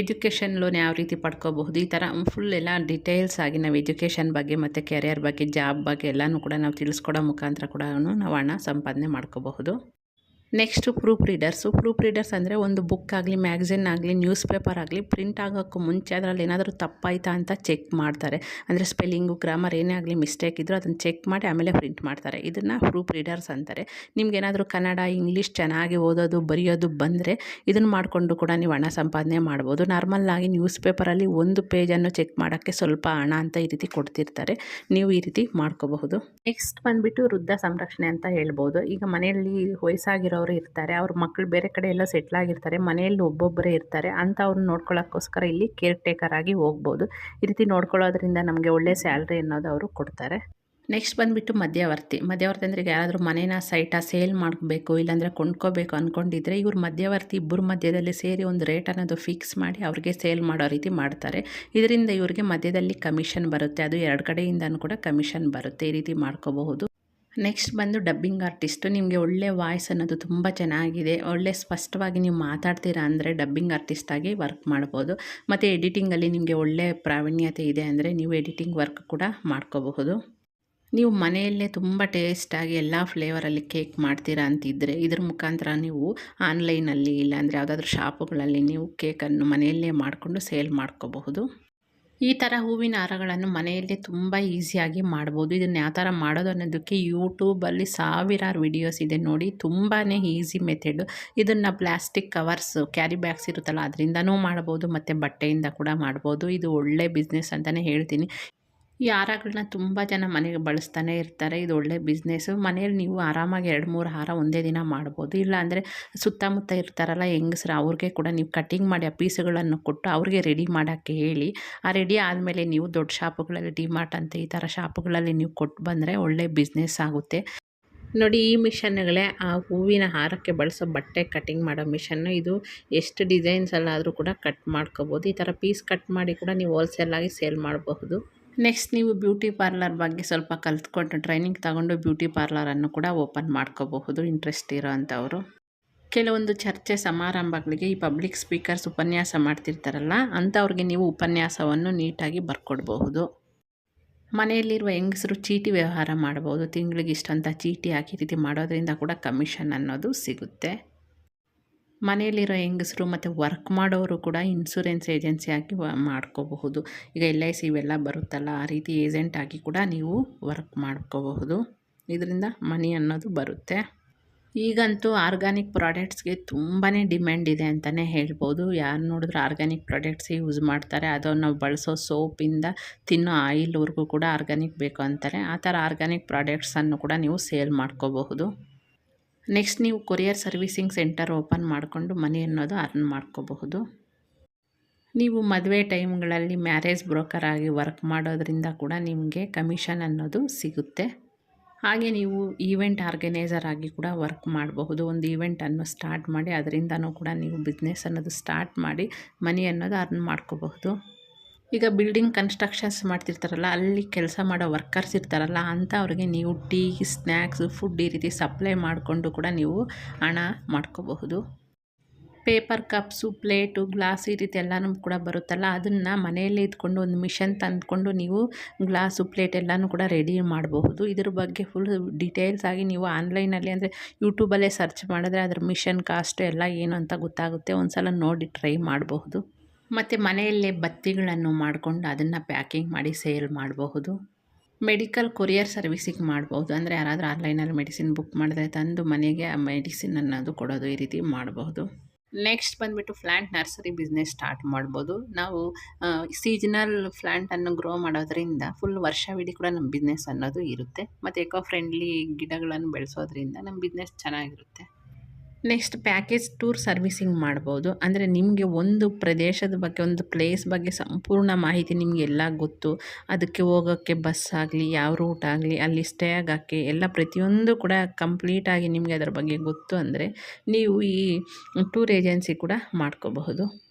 ಎಜುಕೇಷನ್ ಲೋನ್ ಯಾವ ರೀತಿ ಪಡ್ಕೋಬಹುದು? ಈ ಥರ ಫುಲ್ ಎಲ್ಲ ಡಿಟೇಲ್ಸ್ ಆಗಿ ನಾವು ಎಜುಕೇಷನ್ ಬಗ್ಗೆ ಮತ್ತು ಕೆರಿಯರ್ ಬಗ್ಗೆ ಜಾಬ್ ಬಗ್ಗೆ ಎಲ್ಲನೂ ಕೂಡ ನಾವು ತಿಳಿಸ್ಕೊಡೋ ಮುಖಾಂತರ ಕೂಡ ನಾವು ಹಣ ಸಂಪಾದನೆ ಮಾಡ್ಕೋಬಹುದು. Next proof readers. Proof readers ಅಂದರೆ ಒಂದು ಬುಕ್ ಆಗಲಿ, ಮ್ಯಾಗ್ಝಿನ್ ಆಗಲಿ, ನ್ಯೂಸ್ ಪೇಪರ್ ಆಗಲಿ, ಪ್ರಿಂಟ್ ಆಗೋಕ್ಕೂ ಮುಂಚೆ ಅದರಲ್ಲಿ ಏನಾದರೂ ತಪ್ಪಾಯ್ತಾ ಅಂತ ಚೆಕ್ ಮಾಡ್ತಾರೆ. ಅಂದರೆ ಸ್ಪೆಲ್ಲಿಂಗು, ಗ್ರಾಮರ್ ಏನೇ ಆಗಲಿ ಮಿಸ್ಟೇಕ್ ಇದ್ದರೂ ಅದನ್ನು ಚೆಕ್ ಮಾಡಿ ಆಮೇಲೆ ಪ್ರಿಂಟ್ ಮಾಡ್ತಾರೆ. ಇದನ್ನು ಪ್ರೂಫ್ ರೀಡರ್ಸ್ ಅಂತಾರೆ. ನಿಮ್ಗೇನಾದರೂ ಕನ್ನಡ, ಇಂಗ್ಲೀಷ್ ಚೆನ್ನಾಗಿ ಓದೋದು, ಬರೆಯೋದು ಬಂದರೆ ಇದನ್ನು ಮಾಡಿಕೊಂಡು ಕೂಡ ನೀವು ಹಣ ಸಂಪಾದನೆ ಮಾಡ್ಬೋದು. ನಾರ್ಮಲ್ಲಾಗಿ ನ್ಯೂಸ್ ಪೇಪರಲ್ಲಿ ಒಂದು ಪೇಜನ್ನು ಚೆಕ್ ಮಾಡೋಕ್ಕೆ ಸ್ವಲ್ಪ ಹಣ ಅಂತ ಈ ರೀತಿ ಕೊಡ್ತಿರ್ತಾರೆ. ನೀವು ಈ ರೀತಿ ಮಾಡ್ಕೋಬಹುದು. ನೆಕ್ಸ್ಟ್ ಬಂದುಬಿಟ್ಟು ವೃದ್ಧ ಸಂರಕ್ಷಣೆ ಅಂತ ಹೇಳ್ಬೋದು. ಈಗ ಮನೆಯಲ್ಲಿ ವಯಸ್ಸಾಗಿರೋರು ಇರ್ತಾರೆ, ಅವ್ರ ಮಕ್ಕಳು ಬೇರೆ ಕಡೆ ಎಲ್ಲ ಸೆಟ್ಲ್ ಆಗಿರ್ತಾರೆ, ಮನೆಯಲ್ಲಿ ಒಬ್ಬೊಬ್ಬರೇ ಇರ್ತಾರೆ ಅಂತ ಅಂಥವ್ರನ್ನ ನೋಡ್ಕೊಳ್ಳೋಕ್ಕೋಸ್ಕರ ಇಲ್ಲಿ ಕೇರ್ ಟೇಕರ್ ಆಗಿ ಹೋಗ್ಬೋದು. ಈ ರೀತಿ ನೋಡ್ಕೊಳ್ಳೋದ್ರಿಂದ ನಮಗೆ ಒಳ್ಳೆ ಸ್ಯಾಲ್ರಿ ಅನ್ನೋದು ಅವರು ಕೊಡ್ತಾರೆ. ನೆಕ್ಸ್ಟ್ ಬಂದುಬಿಟ್ಟು ಮಧ್ಯವರ್ತಿ. ಮಧ್ಯವರ್ತಿ ಅಂದರೆ ಈಗ ಯಾರಾದರೂ ಮನೇನ ಸೈಟ ಸೇಲ್ ಮಾಡಬೇಕು ಇಲ್ಲಾಂದರೆ ಕೊಂಡ್ಕೋಬೇಕು ಅಂದ್ಕೊಂಡಿದ್ರೆ ಇವ್ರು ಮಧ್ಯವರ್ತಿ ಇಬ್ಬರು ಮಧ್ಯದಲ್ಲಿ ಸೇರಿ ಒಂದು ರೇಟ್ ಅನ್ನೋದು ಫಿಕ್ಸ್ ಮಾಡಿ ಅವ್ರಿಗೆ ಸೇಲ್ ಮಾಡೋ ರೀತಿ ಮಾಡ್ತಾರೆ. ಇದರಿಂದ ಇವರಿಗೆ ಮಧ್ಯದಲ್ಲಿ ಕಮಿಷನ್ ಬರುತ್ತೆ. ಅದು ಎರಡು ಕಡೆಯಿಂದನೂ ಕೂಡ ಕಮಿಷನ್ ಬರುತ್ತೆ. ಈ ರೀತಿ ಮಾಡ್ಕೋಬಹುದು. ನೆಕ್ಸ್ಟ್ ಬಂದು ಡಬ್ಬಿಂಗ್ ಆರ್ಟಿಸ್ಟು ನಿಮಗೆ ಒಳ್ಳೆ ವಾಯ್ಸ್ ಅನ್ನೋದು ತುಂಬ ಚೆನ್ನಾಗಿದೆ. ಒಳ್ಳೆ ಸ್ಪಷ್ಟವಾಗಿ ನೀವು ಮಾತಾಡ್ತೀರಾ ಅಂದರೆ ಡಬ್ಬಿಂಗ್ ಆರ್ಟಿಸ್ಟಾಗಿ ವರ್ಕ್ ಮಾಡ್ಬೋದು. ಮತ್ತು ಎಡಿಟಿಂಗಲ್ಲಿ ನಿಮಗೆ ಒಳ್ಳೆ ಪ್ರಾವೀಣ್ಯತೆ ಇದೆ ಅಂದರೆ ನೀವು ಎಡಿಟಿಂಗ್ ವರ್ಕ್ ಕೂಡ ಮಾಡ್ಕೋಬಹುದು. ನೀವು ಮನೆಯಲ್ಲೇ ತುಂಬ ಟೇಸ್ಟಾಗಿ ಎಲ್ಲ ಫ್ಲೇವರಲ್ಲಿ ಕೇಕ್ ಮಾಡ್ತೀರಾ ಅಂತಿದ್ದರೆ ಇದ್ರ ಮುಖಾಂತರ ನೀವು ಆನ್ಲೈನಲ್ಲಿ ಇಲ್ಲಾಂದರೆ ಯಾವುದಾದ್ರೂ ಶಾಪುಗಳಲ್ಲಿ ನೀವು ಕೇಕನ್ನು ಮನೆಯಲ್ಲೇ ಮಾಡಿಕೊಂಡು ಸೇಲ್ ಮಾಡ್ಕೋಬಹುದು. ಈ ಥರ ಹೂವಿನ ಹಾರಗಳನ್ನು ಮನೆಯಲ್ಲೇ ತುಂಬ ಈಸಿಯಾಗಿ ಮಾಡ್ಬೋದು. ಇದನ್ನು ಯಾವ ಥರ ಮಾಡೋದು ಅನ್ನೋದಕ್ಕೆ ಯೂಟ್ಯೂಬಲ್ಲಿ ಸಾವಿರಾರು ವಿಡಿಯೋಸ್ ಇದೆ ನೋಡಿ ತುಂಬಾ ಈಸಿ ಮೆಥೆಡು ಇದನ್ನು ಪ್ಲಾಸ್ಟಿಕ್ ಕವರ್ಸ್ ಕ್ಯಾರಿ ಬ್ಯಾಗ್ಸ್ ಇರುತ್ತಲ್ಲ, ಅದರಿಂದನೂ ಮಾಡ್ಬೋದು, ಮತ್ತು ಬಟ್ಟೆಯಿಂದ ಕೂಡ ಮಾಡ್ಬೋದು. ಇದು ಒಳ್ಳೆ ಬಿಸ್ನೆಸ್ ಅಂತಲೇ ಹೇಳ್ತೀನಿ. ಈ ಹಾರಗಳನ್ನ ತುಂಬ ಜನ ಮನೆಗೆ ಬಳಸ್ತಾನೆ ಇರ್ತಾರೆ, ಇದು ಒಳ್ಳೆ ಬಿಸ್ನೆಸ್ಸು ಮನೇಲಿ ನೀವು ಆರಾಮಾಗಿ ಎರಡು ಮೂರು ಹಾರ ಒಂದೇ ದಿನ ಮಾಡ್ಬೋದು. ಇಲ್ಲ ಅಂದರೆ ಸುತ್ತಮುತ್ತ ಇರ್ತಾರಲ್ಲ ಹೆಂಗಸ್ರು, ಅವ್ರಿಗೆ ಕೂಡ ನೀವು ಕಟ್ಟಿಂಗ್ ಮಾಡಿ ಆ ಪೀಸುಗಳನ್ನು ಕೊಟ್ಟು ಅವ್ರಿಗೆ ರೆಡಿ ಮಾಡೋಕ್ಕೆ ಹೇಳಿ. ಆ ರೆಡಿ ಆದಮೇಲೆ ನೀವು ದೊಡ್ಡ ಶಾಪುಗಳಲ್ಲಿ ಡಿಮಾರ್ಟ್ ಅಂತ ಈ ಥರ ಶಾಪುಗಳಲ್ಲಿ ನೀವು ಕೊಟ್ಟು ಬಂದರೆ ಒಳ್ಳೆ ಬಿಸ್ನೆಸ್ ಆಗುತ್ತೆ. ನೋಡಿ, ಈ ಮಿಷನ್ಗಳೇ ಆ ಹೂವಿನ ಹಾರಕ್ಕೆ ಬಳಸೋ ಬಟ್ಟೆ ಕಟಿಂಗ್ ಮಾಡೋ ಮಿಷನ್ನು ಇದು ಎಷ್ಟು ಡಿಸೈನ್ಸಲ್ಲಾದರೂ ಕೂಡ ಕಟ್ ಮಾಡ್ಕೋಬೋದು. ಈ ಥರ ಪೀಸ್ ಕಟ್ ಮಾಡಿ ಕೂಡ ನೀವು ಹೋಲ್ಸೇಲಾಗಿ ಸೇಲ್ ಮಾಡಬಹುದು. ನೆಕ್ಸ್ಟ್ ನೀವು ಬ್ಯೂಟಿ ಪಾರ್ಲರ್ ಬಗ್ಗೆ ಸ್ವಲ್ಪ ಕಲ್ತ್ಕೊಂಡು ಟ್ರೈನಿಂಗ್ ತಗೊಂಡು ಬ್ಯೂಟಿ ಪಾರ್ಲರನ್ನು ಕೂಡ ಓಪನ್ ಮಾಡ್ಕೋಬಹುದು ಇಂಟ್ರೆಸ್ಟ್ ಇರೋ ಅಂಥವರು ಕೆಲವೊಂದು ಚರ್ಚೆ ಸಮಾರಂಭಗಳಿಗೆ ಈ ಪಬ್ಲಿಕ್ ಸ್ಪೀಕರ್ಸ್ ಉಪನ್ಯಾಸ ಮಾಡ್ತಿರ್ತಾರಲ್ಲ, ಅಂಥವ್ರಿಗೆ ನೀವು ಉಪನ್ಯಾಸವನ್ನು ನೀಟಾಗಿ ಬರ್ಕೊಡ್ಬಹುದು. ಮನೆಯಲ್ಲಿರುವ ಹೆಂಗಸರು ಚೀಟಿ ವ್ಯವಹಾರ ಮಾಡ್ಬೋದು, ತಿಂಗಳಿಗೆ ಇಷ್ಟಂತ ಚೀಟಿ ಹಾಕಿ ರೀತಿ ಮಾಡೋದರಿಂದ ಕೂಡ ಕಮಿಷನ್ ಅನ್ನೋದು ಸಿಗುತ್ತೆ. ಮನೆಯಲ್ಲಿರೋ ಹೆಂಗಸರು ಮತ್ತು ವರ್ಕ್ ಮಾಡೋರು ಕೂಡ ಇನ್ಸೂರೆನ್ಸ್ ಏಜೆನ್ಸಿ ಆಗಿ ಮಾಡ್ಕೋಬಹುದು. ಈಗ ಎಲ್ ಐ ಸಿ ಇವೆಲ್ಲ ಬರುತ್ತಲ್ಲ, ಆ ರೀತಿ ಏಜೆಂಟ್ ಆಗಿ ಕೂಡ ನೀವು ವರ್ಕ್ ಮಾಡ್ಕೋಬಹುದು. ಇದರಿಂದ ಮನಿ ಅನ್ನೋದು ಬರುತ್ತೆ. ಈಗಂತೂ ಆರ್ಗಾನಿಕ್ ಪ್ರಾಡಕ್ಟ್ಸ್ಗೆ ತುಂಬಾ ಡಿಮ್ಯಾಂಡ್ ಇದೆ ಅಂತಲೇ ಹೇಳ್ಬೋದು. ಯಾರು ನೋಡಿದ್ರು ಆರ್ಗ್ಯಾನಿಕ್ ಪ್ರಾಡಕ್ಟ್ಸ್ ಯೂಸ್ ಮಾಡ್ತಾರೆ. ಅದು ನಾವು ಬಳಸೋ ಸೋಪಿಂದ ತಿನ್ನೋ ಆಯಿಲ್ವರೆಗೂ ಕೂಡ ಆರ್ಗ್ಯಾನಿಕ್ ಬೇಕು ಅಂತಾರೆ. ಆ ಥರ ಆರ್ಗ್ಯಾನಿಕ್ ಪ್ರಾಡಕ್ಟ್ಸನ್ನು ಕೂಡ ನೀವು ಸೇಲ್ ಮಾಡ್ಕೋಬಹುದು. ನೆಕ್ಸ್ಟ್ ನೀವು ಕೊರಿಯರ್ ಸರ್ವಿಸಿಂಗ್ ಸೆಂಟರ್ ಓಪನ್ ಮಾಡಿಕೊಂಡು ಮನಿ ಅನ್ನೋದು ಅರ್ನ್ ಮಾಡ್ಕೋಬಹುದು. ನೀವು ಮದುವೆ ಟೈಮ್ಗಳಲ್ಲಿ ಮ್ಯಾರೇಜ್ ಬ್ರೋಕರ್ ಆಗಿ ವರ್ಕ್ ಮಾಡೋದ್ರಿಂದ ಕೂಡ ನಿಮಗೆ ಕಮಿಷನ್ ಅನ್ನೋದು ಸಿಗುತ್ತೆ. ಹಾಗೆ ನೀವು ಈವೆಂಟ್ ಆರ್ಗನೈಸರ್ ಆಗಿ ಕೂಡ ವರ್ಕ್ ಮಾಡಬಹುದು. ಒಂದು ಈವೆಂಟನ್ನು ಸ್ಟಾರ್ಟ್ ಮಾಡಿ, ಅದರಿಂದನೂ ಕೂಡ ನೀವು ಬಿಸ್ನೆಸ್ ಅನ್ನೋದು ಸ್ಟಾರ್ಟ್ ಮಾಡಿ ಮನಿ ಅನ್ನೋದು ಅರ್ನ್ ಮಾಡ್ಕೋಬಹುದು. ಈಗ ಬಿಲ್ಡಿಂಗ್ ಕನ್ಸ್ಟ್ರಕ್ಷನ್ಸ್ ಮಾಡ್ತಿರ್ತಾರಲ್ಲ, ಅಲ್ಲಿ ಕೆಲಸ ಮಾಡೋ ವರ್ಕರ್ಸ್ ಇರ್ತಾರಲ್ಲ ಅಂಥವ್ರಿಗೆ ನೀವು ಟೀ ಸ್ನ್ಯಾಕ್ಸ್ ಫುಡ್ ಈ ರೀತಿ ಸಪ್ಲೈ ಮಾಡಿಕೊಂಡು ಕೂಡ ನೀವು ಹಣ ಮಾಡ್ಕೋಬಹುದು. ಪೇಪರ್ ಕಪ್ಸು ಪ್ಲೇಟು ಗ್ಲಾಸ್ ಈ ರೀತಿ ಎಲ್ಲನೂ ಕೂಡ ಬರುತ್ತಲ್ಲ, ಅದನ್ನು ಮನೆಯಲ್ಲೇ ಇದ್ಕೊಂಡು ಒಂದು ಮಿಷನ್ ತಂದುಕೊಂಡು ನೀವು ಗ್ಲಾಸು ಪ್ಲೇಟ್ ಎಲ್ಲನೂ ಕೂಡ ರೆಡಿ ಮಾಡಬಹುದು. ಇದ್ರ ಬಗ್ಗೆ ಫುಲ್ ಡೀಟೇಲ್ಸ್ ಆಗಿ ನೀವು ಆನ್ಲೈನಲ್ಲಿ ಅಂದರೆ ಯೂಟ್ಯೂಬಲ್ಲೇ ಸರ್ಚ್ ಮಾಡಿದ್ರೆ ಅದ್ರ ಮಿಷನ್ ಕಾಸ್ಟ್ ಎಲ್ಲ ಏನು ಅಂತ ಗೊತ್ತಾಗುತ್ತೆ ಒಂದು ಸಲ ನೋಡಿ ಟ್ರೈ ಮಾಡಬಹುದು. ಮತ್ತು ಮನೆಯಲ್ಲೇ ಬತ್ತಿಗಳನ್ನು ಮಾಡಿಕೊಂಡು ಅದನ್ನು ಪ್ಯಾಕಿಂಗ್ ಮಾಡಿ ಸೇಲ್ ಮಾಡಬಹುದು. ಮೆಡಿಕಲ್ ಕೊರಿಯರ್ ಸರ್ವಿಸಿಗೆ ಮಾಡ್ಬೋದು ಅಂದರೆ ಯಾರಾದರೂ ಆನ್ಲೈನಲ್ಲಿ ಮೆಡಿಸಿನ್ ಬುಕ್ ಮಾಡಿದ್ರೆ ತಂದು ಮನೆಗೆ ಆ ಮೆಡಿಸಿನ್ ಅನ್ನೋದು ಕೊಡೋದು ಈ ರೀತಿ ಮಾಡಬಹುದು. ನೆಕ್ಸ್ಟ್ ಬಂದುಬಿಟ್ಟು ಫ್ಲ್ಯಾಂಟ್ ನರ್ಸರಿ ಬಿಸ್ನೆಸ್ ಸ್ಟಾರ್ಟ್ ಮಾಡ್ಬೋದು. ನಾವು ಸೀಸನಲ್ ಫ್ಲ್ಯಾಂಟನ್ನು ಗ್ರೋ ಮಾಡೋದ್ರಿಂದ ಫುಲ್ ವರ್ಷವಿಡೀ ಕೂಡ ನಮ್ಮ ಬಿಸ್ನೆಸ್ ಅನ್ನೋದು ಇರುತ್ತೆ. ಮತ್ತು ಎಕೋ ಫ್ರೆಂಡ್ಲಿ ಗಿಡಗಳನ್ನು ಬೆಳೆಸೋದ್ರಿಂದ ನಮ್ಮ ಬಿಸ್ನೆಸ್ ಚೆನ್ನಾಗಿರುತ್ತೆ. ನೆಕ್ಸ್ಟ್ ಪ್ಯಾಕೇಜ್ ಟೂರ್ ಸರ್ವಿಸಿಂಗ್ ಮಾಡ್ಬೋದು. ಅಂದರೆ ನಿಮಗೆ ಒಂದು ಪ್ರದೇಶದ ಬಗ್ಗೆ, ಒಂದು ಪ್ಲೇಸ್ ಬಗ್ಗೆ ಸಂಪೂರ್ಣ ಮಾಹಿತಿ ನಿಮಗೆ ಎಲ್ಲ ಗೊತ್ತು. ಅದಕ್ಕೆ ಹೋಗೋಕ್ಕೆ ಬಸ್ ಆಗಲಿ, ಯಾವ ರೂಟ್ ಆಗಲಿ, ಅಲ್ಲಿ ಸ್ಟೇ ಆಗೋಕ್ಕೆ ಎಲ್ಲ ಪ್ರತಿಯೊಂದು ಕೂಡ ಕಂಪ್ಲೀಟಾಗಿ ನಿಮಗೆ ಅದರ ಬಗ್ಗೆ ಗೊತ್ತು ಅಂದರೆ ನೀವು ಈ ಟೂರ್ ಏಜೆನ್ಸಿ ಕೂಡ ಮಾಡ್ಕೋಬಹುದು.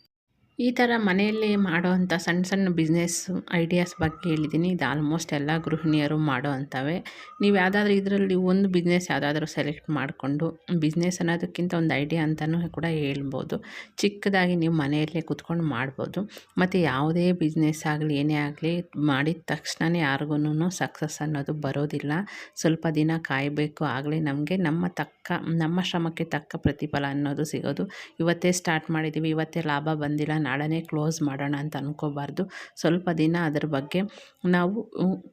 ಈ ಥರ ಮನೆಯಲ್ಲಿ ಮಾಡೋವಂಥ ಸಣ್ಣ ಸಣ್ಣ ಬಿಸ್ನೆಸ್ ಐಡಿಯಾಸ್ ಬಗ್ಗೆ ಹೇಳಿದ್ದೀನಿ. ಇದು ಆಲ್ಮೋಸ್ಟ್ ಎಲ್ಲ ಗೃಹಿಣಿಯರು ಮಾಡೋ ಅಂಥವೇ. ನೀವು ಯಾವುದಾದ್ರೂ ಇದರಲ್ಲಿ ಒಂದು ಬಿಸ್ನೆಸ್ ಯಾವುದಾದ್ರೂ ಸೆಲೆಕ್ಟ್ ಮಾಡಿಕೊಂಡು ಬಿಸ್ನೆಸ್ ಅನ್ನೋದಕ್ಕಿಂತ ಒಂದು ಐಡಿಯಾ ಅಂತಲೂ ಕೂಡ ಹೇಳ್ಬೋದು. ಚಿಕ್ಕದಾಗಿ ನೀವು ಮನೆಯಲ್ಲೇ ಕೂತ್ಕೊಂಡು ಮಾಡ್ಬೋದು. ಮತ್ತು ಯಾವುದೇ ಬಿಸ್ನೆಸ್ ಆಗಲಿ, ಏನೇ ಆಗಲಿ ಮಾಡಿದ ತಕ್ಷಣವೇ ಯಾರಿಗೂ ಸಕ್ಸಸ್ ಅನ್ನೋದು ಬರೋದಿಲ್ಲ. ಸ್ವಲ್ಪ ದಿನ ಕಾಯಬೇಕು. ಆಗಲೇ ನಮಗೆ ನಮ್ಮ ತಕ್ಕ, ನಮ್ಮ ಶ್ರಮಕ್ಕೆ ತಕ್ಕ ಪ್ರತಿಫಲ ಅನ್ನೋದು ಸಿಗೋದು. ಇವತ್ತೇ ಸ್ಟಾರ್ಟ್ ಮಾಡಿದ್ದೀವಿ, ಇವತ್ತೇ ಲಾಭ ಬಂದಿಲ್ಲ ನಾಳೆನೇ ಕ್ಲೋಸ್ ಮಾಡೋಣ ಅಂತ ಅಂದ್ಕೋಬಾರ್ದು ಸ್ವಲ್ಪ ದಿನ ಅದ್ರ ಬಗ್ಗೆ ನಾವು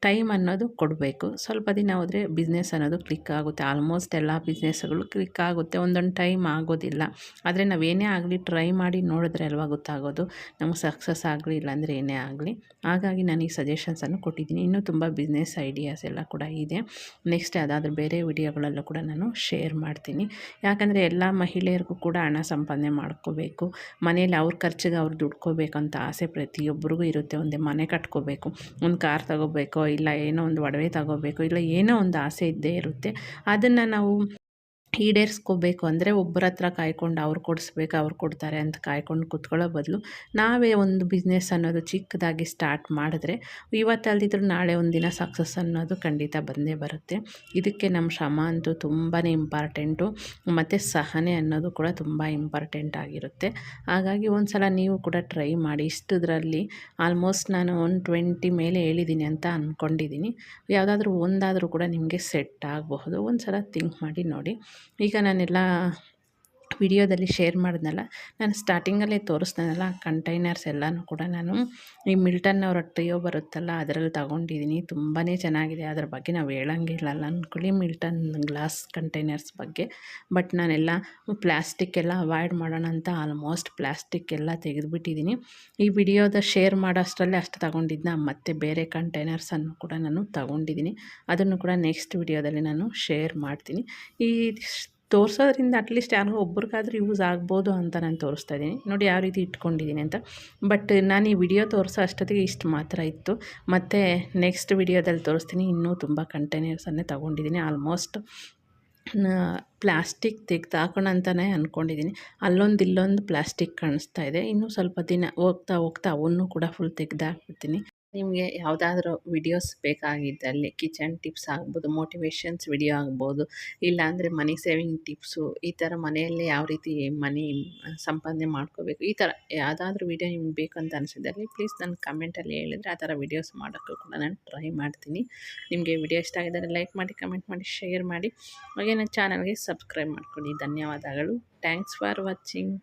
ಟೈಮ್ ಅನ್ನೋದು ಕೊಡಬೇಕು. ಸ್ವಲ್ಪ ದಿನ ಹೋದರೆ ಬಿಸ್ನೆಸ್ ಅನ್ನೋದು ಕ್ಲಿಕ್ ಆಗುತ್ತೆ. ಆಲ್ಮೋಸ್ಟ್ ಎಲ್ಲ ಬಿಸ್ನೆಸ್ಗಳು ಕ್ಲಿಕ್ ಆಗುತ್ತೆ. ಒಂದೊಂದು ಟೈಮ್ ಆಗೋದಿಲ್ಲ. ಆದರೆ ನಾವೇನೇ ಆಗಲಿ ಟ್ರೈ ಮಾಡಿ ನೋಡಿದ್ರೆ ಅಲ್ವಾ ಗೊತ್ತಾಗೋದು. ನಮಗೆ ಸಕ್ಸಸ್ ಆಗಲಿ ಇಲ್ಲಾಂದರೆ ಏನೇ ಆಗಲಿ. ಹಾಗಾಗಿ ನಾನು ಈ ಸಜೆಷನ್ಸನ್ನು ಕೊಟ್ಟಿದ್ದೀನಿ. ಇನ್ನೂ ತುಂಬ ಬಿಸ್ನೆಸ್ ಐಡಿಯಾಸ್ ಎಲ್ಲ ಕೂಡ ಇದೆ. ನೆಕ್ಸ್ಟ್ ಅದಾದ್ರೆ ಬೇರೆ ವಿಡಿಯೋಗಳಲ್ಲೂ ಕೂಡ ನಾನು ಶೇರ್ ಮಾಡ್ತೀನಿ. ಯಾಕಂದರೆ ಎಲ್ಲ ಮಹಿಳೆಯರಿಗೂ ಕೂಡ ಹಣ ಸಂಪಾದನೆ ಮಾಡ್ಕೋಬೇಕು. ಮನೆಯಲ್ಲಿ ಅವ್ರ ಖರ್ಚಿಗೆ ಅವ್ರು ದುಡ್ಕೋಬೇಕಂತ ಆಸೆ ಪ್ರತಿಯೊಬ್ಬರಿಗೂ ಇರುತ್ತೆ. ಒಂದೇ ಮನೆ ಕಟ್ಕೋಬೇಕು, ಒಂದು ಕಾರ್ ತಗೋಬೇಕೋ, ಇಲ್ಲ ಏನೋ ಒಂದು ಒಡವೆ ತಗೋಬೇಕು, ಇಲ್ಲ ಏನೋ ಒಂದು ಆಸೆ ಇದ್ದೇ ಇರುತ್ತೆ. ಅದನ್ನು ನಾವು ಈಡೇರಿಸ್ಕೋಬೇಕು ಅಂದರೆ ಒಬ್ಬರ ಹತ್ರ ಕಾಯ್ಕೊಂಡು ಅವ್ರು ಕೊಡಿಸ್ಬೇಕು, ಅವ್ರು ಕೊಡ್ತಾರೆ ಅಂತ ಕಾಯ್ಕೊಂಡು ಕೂತ್ಕೊಳ್ಳೋ ಬದಲು ನಾವೇ ಒಂದು ಬಿಸ್ನೆಸ್ ಅನ್ನೋದು ಚಿಕ್ಕದಾಗಿ ಸ್ಟಾರ್ಟ್ ಮಾಡಿದ್ರೆ ಇವತ್ತು ನಾಳೆ ಒಂದು ದಿನ ಸಕ್ಸಸ್ ಅನ್ನೋದು ಖಂಡಿತ ಬಂದೇ ಬರುತ್ತೆ. ಇದಕ್ಕೆ ನಮ್ಮ ಶ್ರಮ ಅಂತೂ ತುಂಬಾ ಇಂಪಾರ್ಟೆಂಟು ಮತ್ತು ಸಹನೆ ಅನ್ನೋದು ಕೂಡ ತುಂಬ ಇಂಪಾರ್ಟೆಂಟ್ ಆಗಿರುತ್ತೆ. ಹಾಗಾಗಿ ಒಂದು ಸಲ ನೀವು ಕೂಡ ಟ್ರೈ ಮಾಡಿ ಇಷ್ಟದ್ರಲ್ಲಿ ಆಲ್ಮೋಸ್ಟ್ ನಾನು ಒನ್ ಟ್ವೆಂಟಿ ಮೇಲೆ ಹೇಳಿದ್ದೀನಿ ಅಂತ ಅಂದ್ಕೊಂಡಿದ್ದೀನಿ ಯಾವುದಾದ್ರೂ ಒಂದಾದರೂ ಕೂಡ ನಿಮಗೆ ಸೆಟ್ ಆಗಬಹುದು. ಒಂದು ಸಲ ಥಿಂಕ್ ಮಾಡಿ ನೋಡಿ. ಈಗ ನಾನೆಲ್ಲ ವಿಡಿಯೋದಲ್ಲಿ ಶೇರ್ ಮಾಡಿದ್ನಲ್ಲ, ನಾನು ಸ್ಟಾರ್ಟಿಂಗಲ್ಲೇ ತೋರಿಸ್ತಾನಲ್ಲ ಕಂಟೈನರ್ಸ್ ಎಲ್ಲನೂ ಕೂಡ ನಾನು ಈ ಮಿಲ್ಟನ್ ಅವರ ಟ್ರಿಯೋ ಬರುತ್ತಲ್ಲ, ಅದರಲ್ಲಿ ತಗೊಂಡಿದ್ದೀನಿ. ತುಂಬಾ ಚೆನ್ನಾಗಿದೆ. ಅದ್ರ ಬಗ್ಗೆ ನಾವು ಹೇಳಂಗಿಲ್ಲ ಅಂದ್ಕೊಳ್ಳಿ ಮಿಲ್ಟನ್ ಗ್ಲಾಸ್ ಕಂಟೈನರ್ಸ್ ಬಗ್ಗೆ. ಬಟ್ ನಾನೆಲ್ಲ ಪ್ಲ್ಯಾಸ್ಟಿಕ್ ಎಲ್ಲ ಅವಾಯ್ಡ್ ಮಾಡೋಣ ಅಂತ ಆಲ್ಮೋಸ್ಟ್ ಪ್ಲ್ಯಾಸ್ಟಿಕ್ ಎಲ್ಲ ತೆಗೆದುಬಿಟ್ಟಿದ್ದೀನಿ. ಈ ವಿಡಿಯೋದ ಶೇರ್ ಮಾಡೋಷ್ಟರಲ್ಲೇ ಅಷ್ಟು ತಗೊಂಡಿದ್ದನ್ನ ಮತ್ತು ಬೇರೆ ಕಂಟೈನರ್ಸನ್ನು ಕೂಡ ನಾನು ತಗೊಂಡಿದ್ದೀನಿ. ಅದನ್ನು ಕೂಡ ನೆಕ್ಸ್ಟ್ ವಿಡಿಯೋದಲ್ಲಿ ನಾನು ಶೇರ್ ಮಾಡ್ತೀನಿ. ಈ ತೋರಿಸೋದ್ರಿಂದ ಅಟ್ಲೀಸ್ಟ್ ಯಾರಿಗೋ ಒಬ್ರಿಗಾದ್ರೂ ಯೂಸ್ ಆಗ್ಬೋದು ಅಂತ ನಾನು ತೋರಿಸ್ತಾ ಇದ್ದೀನಿ. ನೋಡಿ ಯಾವ ರೀತಿ ಇಟ್ಕೊಂಡಿದ್ದೀನಿ ಅಂತ. ಬಟ್ ನಾನು ಈ ವಿಡಿಯೋ ತೋರಿಸೋ ಅಷ್ಟೊತ್ತಿಗೆ ಇಷ್ಟು ಮಾತ್ರ ಇತ್ತು. ಮತ್ತು ನೆಕ್ಸ್ಟ್ ವಿಡಿಯೋದಲ್ಲಿ ತೋರಿಸ್ತೀನಿ. ಇನ್ನೂ ತುಂಬ ಕಂಟೈನರ್ಸನ್ನೇ ತೊಗೊಂಡಿದ್ದೀನಿ. ಆಲ್ಮೋಸ್ಟ್ ಪ್ಲಾಸ್ಟಿಕ್ ತೆಗ್ದು ಹಾಕೋಣ ಅಂತಲೇ ಅಂದ್ಕೊಂಡಿದ್ದೀನಿ ಅಲ್ಲೊಂದು ಇಲ್ಲೊಂದು ಪ್ಲಾಸ್ಟಿಕ್ ಕಾಣಿಸ್ತಾ ಇದೆ. ಇನ್ನೂ ಸ್ವಲ್ಪ ದಿನ ಹೋಗ್ತಾ ಹೋಗ್ತಾ ಅವನ್ನೂ ಕೂಡ ಫುಲ್ ತೆಗ್ದು ಹಾಕ್ಬಿಡ್ತೀನಿ. ನಿಮಗೆ ಯಾವುದಾದ್ರೂ ವಿಡಿಯೋಸ್ ಬೇಕಾಗಿದ್ದಲ್ಲಿ ಕಿಚನ್ ಟಿಪ್ಸ್ ಆಗ್ಬೋದು ಮೋಟಿವೇಶನ್ಸ್ ವಿಡಿಯೋ ಆಗ್ಬೋದು, ಇಲ್ಲಾಂದರೆ ಮನಿ ಸೇವಿಂಗ್ ಟಿಪ್ಸು ಈ ಥರ ಮನೆಯಲ್ಲೇ ಯಾವ ರೀತಿ ಮನಿ ಸಂಪಾದನೆ ಮಾಡ್ಕೋಬೇಕು, ಈ ಥರ ಯಾವುದಾದ್ರೂ ವಿಡಿಯೋ ನಿಮ್ಗೆ ಬೇಕಂತ ಅನಿಸಿದಲ್ಲಿ ಪ್ಲೀಸ್ ನನ್ನ ಕಮೆಂಟಲ್ಲಿ ಹೇಳಿದರೆ ಆ ಥರ ವಿಡಿಯೋಸ್ ಮಾಡೋಕ್ಕೂ ಕೂಡ ನಾನು ಟ್ರೈ ಮಾಡ್ತೀನಿ. ನಿಮಗೆ ವಿಡಿಯೋ ಇಷ್ಟ ಆಗಿದ್ದರೆ ಲೈಕ್ ಮಾಡಿ ಕಮೆಂಟ್ ಮಾಡಿ ಶೇರ್ ಮಾಡಿ. ಹಾಗೆ ನನ್ನ ಚಾನಲ್ಗೆ ಸಬ್ಸ್ಕ್ರೈಬ್ ಮಾಡ್ಕೊಳ್ಳಿ. ಧನ್ಯವಾದಗಳು. Thanks for watching